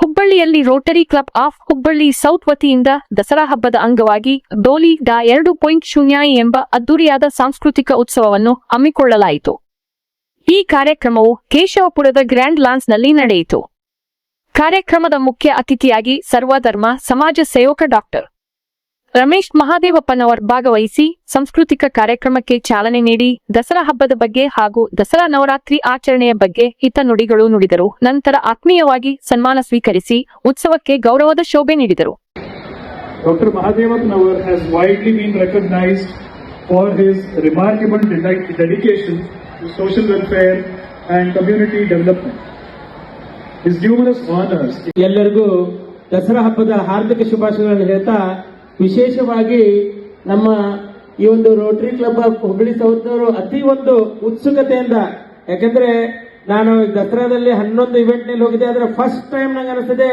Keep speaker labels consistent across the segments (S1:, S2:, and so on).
S1: ಹುಬ್ಬಳ್ಳಿಯಲ್ಲಿ rotary club of Hubballi south ವತಿಯಿಂದ ದಸರಾ ಹಬ್ಬದ ಅಂಗವಾಗಿ ಡೋಲಿ ಡಾ ಎರಡು ಪಾಯಿಂಟ್ ಶೂನ್ಯ ಎಂಬ ಅದ್ದೂರಿಯಾದ ಸಾಂಸ್ಕೃತಿಕ ಉತ್ಸವವನ್ನು ಹಮ್ಮಿಕೊಳ್ಳಲಾಯಿತು. ಈ ಕಾರ್ಯಕ್ರಮವು ಕೇಶವಪುರದ ಗ್ರ್ಯಾಂಡ್ ಲಾನ್ಸ್ನಲ್ಲಿ ನಡೆಯಿತು. ಕಾರ್ಯಕ್ರಮದ ಮುಖ್ಯ ಅತಿಥಿಯಾಗಿ ಸರ್ವಧರ್ಮ ಸಮಾಜ ಸೇವಕ ಡಾಕ್ಟರ್ ರಮೇಶ್ ಮಹಾದೇವಪ್ಪನವರ್ ಭಾಗವಹಿಸಿ ಸಾಂಸ್ಕೃತಿಕ ಕಾರ್ಯಕ್ರಮಕ್ಕೆ ಚಾಲನೆ ನೀಡಿ ದಸರಾ ಹಬ್ಬದ ಬಗ್ಗೆ ಹಾಗೂ ದಸರಾ ನವರಾತ್ರಿ ಆಚರಣೆಯ ಬಗ್ಗೆ ಹಿತ ನುಡಿಗಳು ನುಡಿದರು. ನಂತರ ಆತ್ಮೀಯವಾಗಿ ಸನ್ಮಾನ ಸ್ವೀಕರಿಸಿ ಉತ್ಸವಕ್ಕೆ ಗೌರವದ ಶೋಭೆ ನೀಡಿದರು.
S2: Doctor Mahadevappanavar has widely been recognised for his remarkable dedication to social welfare and community development is His honours
S3: ಎಲ್ಲರಿಗೂ ದಸರಾ ಹಬ್ಬದ ಹಾರ್ದಿಕ ಶುಭಾಶಯಗಳನ್ನು ಹೇಳ್ತಾ ವಿಶೇಷವಾಗಿ ನಮ್ಮ ಈ ಒಂದು ರೋಟರಿ ಕ್ಲಬ್ ಆಫ್ ಹುಬ್ಬಳ್ಳಿ ಸೌತ್ನವರು ಅತಿ ಒಂದು ಉತ್ಸುಕತೆಯಿಂದ, ಯಾಕಂದ್ರೆ ನಾನು ದಸರಾದಲ್ಲಿ ಹನ್ನೊಂದು ಇವೆಂಟ್ನಲ್ಲಿ ಹೋಗಿದ್ದೆ, ಆದ್ರೆ ಫಸ್ಟ್ ಟೈಮ್ ನಂಗೆ ಅನಿಸ್ತದೆ,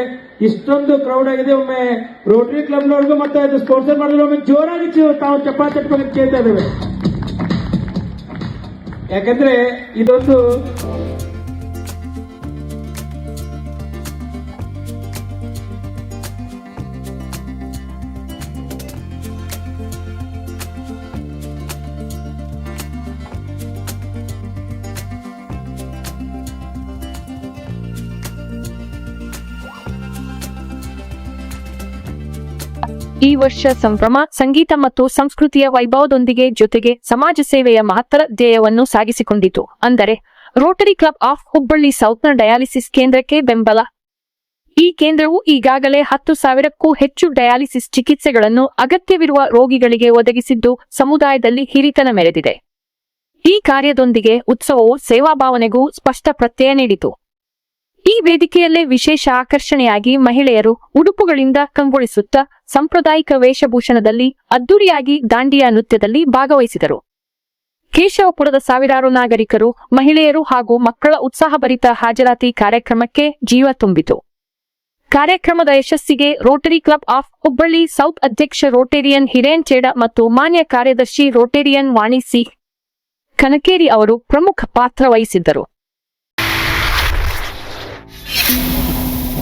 S3: ಇಷ್ಟೊಂದು ಕ್ರೌಡ್ ಆಗಿದೆ, ಒಮ್ಮೆ ರೋಟರಿ ಕ್ಲಬ್ ನವ್ರಿಗೂ ಮತ್ತೆ ಅದು ಸ್ಪೋರ್ಟ್ಸ್ ಮಾಡಿದ್ರೆ ಒಮ್ಮೆ ಜೋರಾಗಿ ತಾವು ಚಪ್ಪಾಳೆ ಚಪ್ಪಾಗಿ ಕೇಳ್ತಾ ಇದ್ದೇವೆ. ಯಾಕಂದ್ರೆ ಇದೊಂದು
S1: ಈ ವರ್ಷ ಸಂಭ್ರಮ, ಸಂಗೀತ ಮತ್ತು ಸಂಸ್ಕೃತಿಯ ವೈಭವದೊಂದಿಗೆ ಜೊತೆಗೆ ಸಮಾಜ ಸೇವೆಯ ಮಹತ್ತರ ಧ್ಯೇಯವನ್ನು ಸಾಗಿಸಿಕೊಂಡಿತು. ಅಂದರೆ, ರೋಟರಿ ಕ್ಲಬ್ ಆಫ್ ಹುಬ್ಬಳ್ಳಿ ಸೌತ್ನ ಡಯಾಲಿಸಿಸ್ ಕೇಂದ್ರಕ್ಕೆ ಬೆಂಬಲ. ಈ ಕೇಂದ್ರವು ಈಗಾಗಲೇ ಹತ್ತು ಸಾವಿರಕ್ಕೂ ಹೆಚ್ಚು ಡಯಾಲಿಸಿಸ್ ಚಿಕಿತ್ಸೆಗಳನ್ನು ಅಗತ್ಯವಿರುವ ರೋಗಿಗಳಿಗೆ ಒದಗಿಸಿದ್ದು, ಸಮುದಾಯದಲ್ಲಿ ಹಿರಿತನ ಮೆರೆದಿದೆ. ಈ ಕಾರ್ಯದೊಂದಿಗೆ ಉತ್ಸವವು ಸೇವಾಭಾವನೆಗೂ ಸ್ಪಷ್ಟ ಪ್ರತ್ಯಯ ನೀಡಿತು. ಈ ವೇದಿಕೆಯಲ್ಲೇ ವಿಶೇಷ ಆಕರ್ಷಣೆಯಾಗಿ ಮಹಿಳೆಯರು ಉಡುಪುಗಳಿಂದ ಕಂಗೊಳಿಸುತ್ತಾ ಸಾಂಪ್ರದಾಯಿಕ ವೇಷಭೂಷಣದಲ್ಲಿ ಅದ್ದೂರಿಯಾಗಿ ದಾಂಡಿಯಾ ನೃತ್ಯದಲ್ಲಿ ಭಾಗವಹಿಸಿದರು. ಕೇಶವಪುರದ ಸಾವಿರಾರು ನಾಗರಿಕರು, ಮಹಿಳೆಯರು ಹಾಗೂ ಮಕ್ಕಳ ಉತ್ಸಾಹಭರಿತ ಹಾಜರಾತಿ ಕಾರ್ಯಕ್ರಮಕ್ಕೆ ಜೀವ ತುಂಬಿತು. ಕಾರ್ಯಕ್ರಮದ ಯಶಸ್ಸಿಗೆ Rotary Club of Hubballi south ಅಧ್ಯಕ್ಷ ರೋಟೇರಿಯನ್ ಹಿರೇನ್ ಚೇಡ ಮತ್ತು ಮಾನ್ಯ ಕಾರ್ಯದರ್ಶಿ ರೋಟೇರಿಯನ್ ವಾಣಿಸಿ ಕನಕೇರಿ ಅವರು ಪ್ರಮುಖ ಪಾತ್ರ ವಹಿಸಿದ್ದರು. Thank you.